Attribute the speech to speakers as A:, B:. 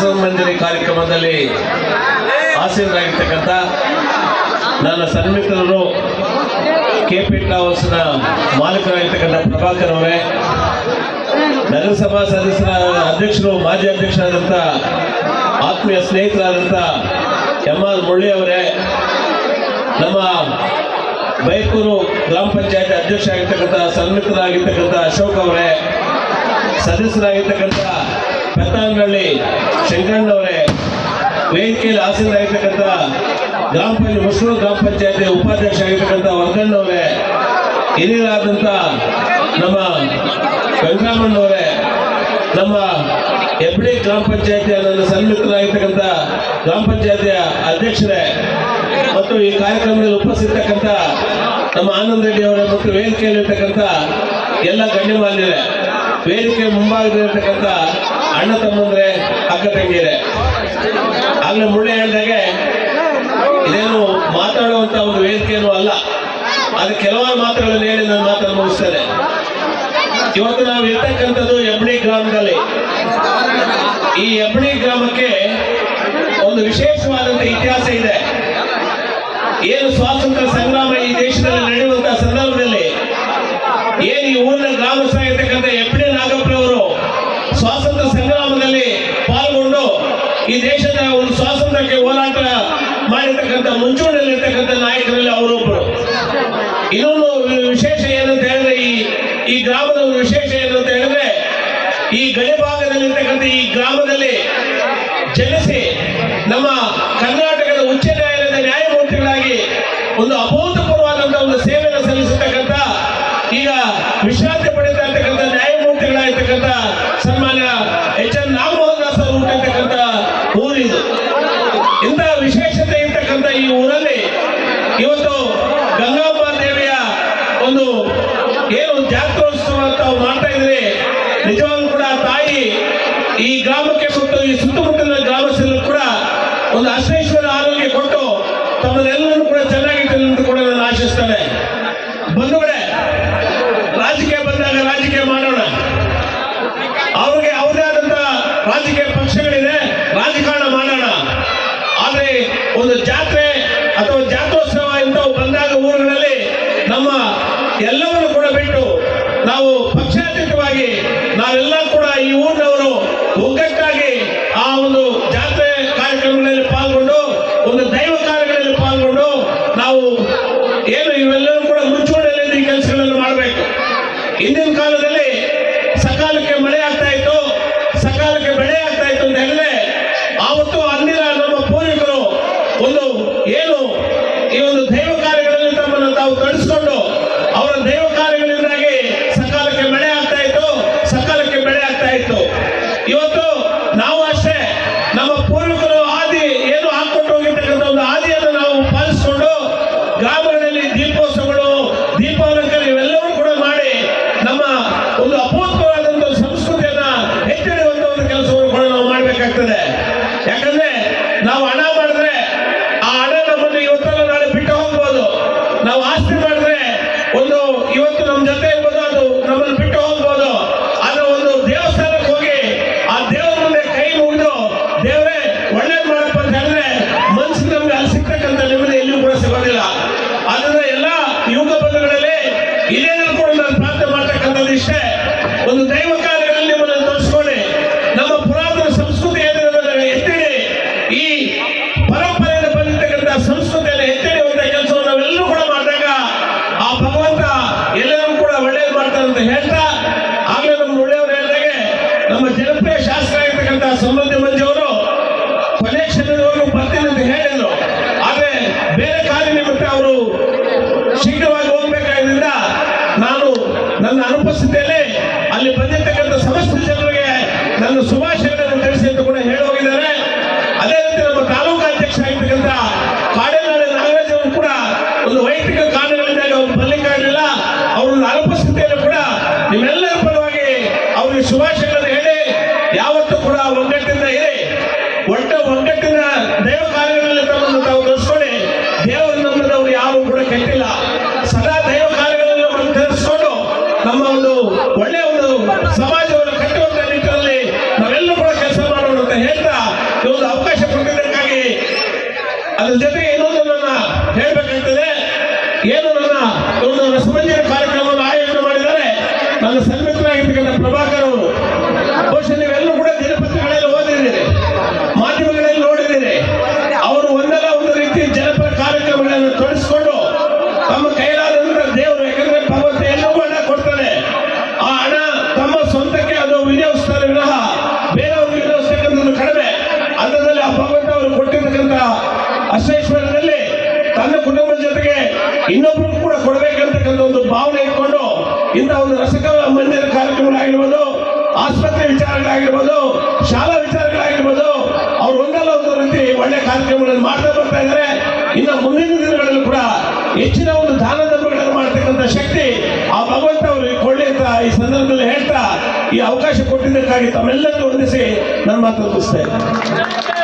A: ಬಸವ ಮಂದಿರ ಕಾರ್ಯಕ್ರಮದಲ್ಲಿ ಆಸೀನರಾಗಿರ್ತಕ್ಕಂಥ ನನ್ನ ಸನ್ಮಿತ್ರರು ಕೆ ಪಿ ಹೌಸ್ನ ಮಾಲೀಕರಾಗಿರ್ತಕ್ಕಂಥ ಪ್ರಭಾಕರ್ ಅವರೇ, ನಗರಸಭಾ ಸದಸ್ಯರ ಅಧ್ಯಕ್ಷರು, ಮಾಜಿ ಅಧ್ಯಕ್ಷರಾದಂಥ ಆತ್ಮೀಯ ಸ್ನೇಹಿತರಾದಂಥ ಎಂ ಆರ್ ಮುಳ್ಳಿ ಅವರೇ, ನಮ್ಮ ಬೈಕೂರು ಗ್ರಾಮ ಪಂಚಾಯತ್ ಅಧ್ಯಕ್ಷರಾಗಿರ್ತಕ್ಕಂಥ ಸನ್ಮಿತ್ರರಾಗಿರ್ತಕ್ಕಂಥ ಅಶೋಕ್ ಅವರೇ, ಸದಸ್ಯರಾಗಿರ್ತಕ್ಕಂಥ ಪೆತ್ತಾನಹಳ್ಳಿ ಶಂಕರಣ್ಣವರೇ, ವೇದಿಕೆಯಲ್ಲಿ ಆಸೀನರಾಗಿರ್ತಕ್ಕಂಥ ಗ್ರಾಮ ಪಂಚಾಯತ್ ಮುಸ್ಲಿಂ ಗ್ರಾಮ ಪಂಚಾಯತಿ ಉಪಾಧ್ಯಕ್ಷ ಆಗಿರ್ತಕ್ಕಂಥ ವರ್ಗಣ್ಣವರೇ, ಹಿರಿಯರಾದಂಥ ನಮ್ಮ ವೆಂಕಟರಮಣ್ಣವರೇ ನಮ್ಮ ಎಬ್ಡಿ ಗ್ರಾಮ ಪಂಚಾಯತಿಯ ನನ್ನ ಸನ್ಮಿತ್ರರಾಗಿರ್ತಕ್ಕಂಥ ಗ್ರಾಮ ಪಂಚಾಯತಿಯ ಅಧ್ಯಕ್ಷರೇ ಮತ್ತು ಈ ಕಾರ್ಯಕ್ರಮದಲ್ಲಿ ಉಪಸ್ಥಿತಕ್ಕಂಥ ನಮ್ಮ ಆನಂದ್ ರೆಡ್ಡಿ ಅವರೇ ಮತ್ತು ವೇದಿಕೆಯಲ್ಲಿರ್ತಕ್ಕಂಥ ಎಲ್ಲ ಗಣ್ಯಮಾನ್ಯರೇ, ವೇದಿಕೆ ಮುಂಭಾಗದಲ್ಲಿರ್ತಕ್ಕಂಥ ಅಣ್ಣ ತಮ್ಮಂದ್ರೆ ಅಕ್ಕ ತಂಗಿರೆ ಆಗ್ಲೇ ಮುಳ್ಳೆ ಹೇಳ್ದಾಗೆ ಇದೇನು ಮಾತಾಡುವಂತ ಒಂದು ವೇದಿಕೆನೂ ಅಲ್ಲ. ಅದು ಕೆಲವಾರು ಮಾತುಗಳನ್ನು ಹೇಳಿ ನನ್ನ ಮಾತನ್ನು ಮುಗಿಸ್ತಾರೆ ಇವತ್ತು ನಾವು ಇರ್ತಕ್ಕಂಥದ್ದು ಎಬ್ಣಿ ಗ್ರಾಮದಲ್ಲಿ. ಈ ಎಬ್ಣಿ ಗ್ರಾಮಕ್ಕೆ ಒಂದು ವಿಶೇಷವಾದಂತ ಇತಿಹಾಸ ಇದೆ. ಏನು ಸ್ವಾತಂತ್ರ್ಯ ಸಂಗ್ರಾಮ ಈ ದೇಶದಲ್ಲಿ ನಡೆಯುವಂತಹ ಸಂದರ್ಭದಲ್ಲಿ ಏನು ಈ ಊರಿನ ಗ್ರಾಮಸ್ಥರಾಗಿರ್ತಕ್ಕಂಥ ಎಬ್ಣಿ ನಾಗಪ್ಪನವರು ಸ್ವಾತಂತ್ರ್ಯ ಸಂಗ್ರಾಮದಲ್ಲಿ ಪಾಲ್ಗೊಂಡು ಈ ದೇಶದ ಒಂದು ಸ್ವಾತಂತ್ರ್ಯಕ್ಕೆ ಹೋರಾಟ ಮಾಡಿರ್ತಕ್ಕಂಥ ಮುಂಚೂಣಿಯಲ್ಲಿರ್ತಕ್ಕಂಥ ನಾಯಕರಲ್ಲಿ ಇಂತಹ ವಿಶೇಷತೆ ಇರ್ತಕ್ಕಂಥ ಈ ಊರಲ್ಲಿ ಇವತ್ತು ಗಂಗಾಂಬ ದೇವಿಯ ಒಂದು ಏನು ಜಾತ್ರೋತ್ಸವ ಅವ್ರು ಮಾಡ್ತಾ ಇದ್ರೆ, ನಿಜವಾಗ್ಲೂ ಕೂಡ ತಾಯಿ ಈ ಗ್ರಾಮಕ್ಕೆ ಮತ್ತು ಈ ಸುತ್ತಮುತ್ತಲಿನ ಗ್ರಾಮಸ್ಥರು ಕೂಡ ಒಂದು ಅಶ್ವೇಶ್ವರ ಜಾತ್ರೆ ಅಥವಾ ಜಾತ್ರೋತ್ಸವ ಇಂಥವು ಬಂದಾಗ ಊರುಗಳಲ್ಲಿ ನಮ್ಮ ಎಲ್ಲವನ್ನು ಕೂಡ ಬಿಟ್ಟು ನಾವು ಪಕ್ಷಾತೀತವಾಗಿ ನಾವೆಲ್ಲ ಕೂಡ ಈ ಊರಿನವರು ಒಗ್ಗಟ್ಟಾಗಿ ಆ ಒಂದು ಜಾತ್ರೆ ಕಾರ್ಯಕ್ರಮಗಳಲ್ಲಿ ಪಾಲ್ಗೊಂಡು, ಒಂದು ದೈವ ಕಾರ್ಯಗಳಲ್ಲಿ ಪಾಲ್ಗೊಂಡು ನಾವು ಏನು ಇವೆಲ್ಲವೂ ಕೂಡ ಮುಂಚೂಣಿಯಲ್ಲಿ ಈ ಕೆಲಸಗಳನ್ನು ಮಾಡಬೇಕು. ಹಿಂದಿನ ಕಾಲದಲ್ಲಿ ಸಕಾಲಕ್ಕೆ ಮಳೆ ಆಗ್ತಾ ಇತ್ತು ಸಕಾಲಕ್ಕೆ ಬೆಳೆ ಆಗ್ತಾ ಇತ್ತು ಅಂತ ಹೇಳಿದ್ರೆ ಆವತ್ತು ಅಂದಿನ ನಮ್ಮ ಪೂರ್ವಿಕರು ಒಂದು ಏನು ಈ ಒಂದು ದೈವ ಕಾರ್ಯಗಳಲ್ಲಿ ತಮ್ಮನ್ನು ತಾವು ತೊಡಗಿಸ್ಕೊಂಡು ಅವರ ದೈವ ಕಾರ್ಯಗಳಿಂದಾಗಿ ಸಕಾಲಕ್ಕೆ ಮಳೆ ಆಗ್ತಾ ಇತ್ತು ಸಕಾಲಕ್ಕೆ ಬೆಳೆ ಆಗ್ತಾ ಇತ್ತು ಇವತ್ತು ನಾವು ಅಷ್ಟೇ ನಮ್ಮ ಪೂರ್ವಿಕರು ಆದಿ ಏನು ಹಾಕೊಂಡು ಹೋಗಿರ್ತಕ್ಕಂಥ ಒಂದು ಆದಿಯನ್ನು ನಾವು ಪಾಲಿಸಿಕೊಂಡು ಗ್ರಾಮಗಳಲ್ಲಿ ದೀಪೋತ್ಸವಗಳು ದೀಪಾಲಂಕಾರ ಇವೆಲ್ಲವೂ ಕೂಡ ಮಾಡಿ ನಮ್ಮ ಒಂದು ಅಭೂತವಾದಂಥ ಸಂಸ್ಕೃತಿಯನ್ನ ಎತ್ತಿಡುವಂತ ಒಂದು ಕೆಲಸವನ್ನು ಕೂಡ ನಾವು ಮಾಡಬೇಕಾಗ್ತದೆ ಯಾಕಂದ್ರೆ ನಾವು ಹಣ ಮಾಡಿದ್ರೆ ಆ ಹಣ ನಮ್ಮನ್ನು ಇವತ್ತಲ್ಲ ನಾಳೆ ಬಿಟ್ಟು ಹೋಗ್ಬೋದು. ನಾವು ಆಸ್ತಿ ಮಾಡಿದ್ರೆ ಒಂದು ಇವತ್ತು ನಮ್ಮ ಜೊತೆ ಇರ್ಬೋದು, ಅದು ನಮ್ಮನ್ನು ಹೇಳ್ತಾ ಆಗ್ಲೇ ನಮ್ಮ ಒಳ್ಳೆಯವರು ಹೇಳಿದಾಗೆ ನಮ್ಮ ಜನಪ್ರಿಯ ಶಾಸ್ತ್ರ ಆಗಿರ್ತಕ್ಕಂಥ ಸಮೃದ್ಧಿ ಮಂಜವರು ಕೊನೆ ಕ್ಷಣದವರೆಗೂ ಬರ್ತೀನಿ ಅಂತ ಹೇಳಿದ್ರು ಆದ್ರೆ ಬೇರೆ ಕಾರ್ಯ ನಿಮಿತ್ತ ಅವರು ಶೀಘ್ರವಾಗಿ ಹೋಗ್ಬೇಕಾದ್ರಿಂದ ನಾನು ನನ್ನ ಅನುಪಸ್ಥಿತಿಯಲ್ಲಿ ಅಲ್ಲಿ ಬಂದಿರ್ತಕ್ಕಂಥ ಸಮಸ್ತ ಜನರಿಗೆ ನನ್ನ ಶುಭಾಶಯಗಳನ್ನು ತಿಳಿಸಿ ಅಂತ ಕೂಡ ಹೇಳಿ ಹೋಗಿದ್ದಾರೆ ಅದೇ ರೀತಿ ನಮ್ಮ ತಾಲೂಕು ಅಧ್ಯಕ್ಷ ಆಗಿರ್ತಕ್ಕಂಥ ಕಾಡೇನಾಡು ನಾಗರಾಜ್ ಅವರು ಕೂಡ ಒಂದು ವೈಯಕ್ತಿಕ ಕಾರಣಗಳಿಂದಾಗಿ ಅವರು ಬರ್ಲಿಕ್ಕಾಗಲಿಲ್ಲ ಅವರು ಅನುಪಸ್ಥಿತಿಯಲ್ಲಿ ಕೂಡ ನಿಮ್ಮೆಲ್ಲರ ಪರವಾಗಿ ಅವರಿಗೆ ಶುಭಾಶಯಗಳನ್ನು ಹೇಳಿ ಯಾವತ್ತೂ ಕೂಡ ಒಗ್ಗಟ್ಟಿಂದ ಇರಿ ಒಟ್ಟ ಒಗ್ಗಟ್ಟಿನ ದೈವ ಕಾರ್ಯಗಳಲ್ಲಿ ತಮ್ಮನ್ನು ತಾವು ತೋರಿಸ್ಕೊಳ್ಳಿ ದೇವರು ನಮ್ಮನ್ನು ಅವ್ರು ಯಾರು ಕೂಡ ಕೆಟ್ಟಿಲ್ಲ ಸದಾ ದೈವ ಕಾರ್ಯಗಳನ್ನು ನಾವು ತಿಳಿಸ್ಕೊಂಡು ನಮ್ಮ ಒಂದು ಹೇಳಬೇಕಾಗ್ತದೆ ಏನು ನನ್ನ ಒಂದು ರಸಮಂಜನ ಕಾರ್ಯಕ್ರಮವನ್ನು ಆಯೋಜನೆ ಮಾಡಿದ್ದಾರೆ. ನನ್ನ ಸನ್ಮಿತ್ರರಾಗಿರ್ತಕ್ಕಂಥ ಪ್ರಭಾಕರ್ ಇನ್ನೊಬ್ರಿಗೂ ಕೂಡ ಕೊಡಬೇಕಂತಕ್ಕಂಥ ಒಂದು ಭಾವನೆ ಇಟ್ಕೊಂಡು ಇಂಥ ಒಂದು ರಸಕ ಮಂದಿರ ಕಾರ್ಯಕ್ರಮಗಳಾಗಿರ್ಬೋದು, ಆಸ್ಪತ್ರೆ ವಿಚಾರಗಳಾಗಿರ್ಬೋದು, ಶಾಲಾ ವಿಚಾರಗಳಾಗಿರ್ಬೋದು, ಅವ್ರು ಒಂದಲ್ಲ ಒಂದು ರೀತಿ ಒಳ್ಳೆ ಕಾರ್ಯಕ್ರಮಗಳನ್ನು ಮಾಡ್ತಾ ಬರ್ತಾ ಇದ್ದಾರೆ. ಇನ್ನು ಮುಂದಿನ ದಿನಗಳಲ್ಲೂ ಕೂಡ ಹೆಚ್ಚಿನ ಒಂದು ದಾನ ಧರ್ಮಗಳನ್ನು ಮಾಡ್ತಕ್ಕಂಥ ಶಕ್ತಿ ಆ ಭಗವಂತ ಅವರು ಕೊಳ್ಳಿ ಅಂತ ಈ ಸಂದರ್ಭದಲ್ಲಿ ಹೇಳ್ತಾ ಈ ಅವಕಾಶ ಕೊಟ್ಟಿದ್ದಕ್ಕಾಗಿ ತಮ್ಮೆಲ್ಲರಿಗೂ ವಂದಿಸಿ ನನ್ನ ಮಾತು ಮುಗಿಸ್ತೇನೆ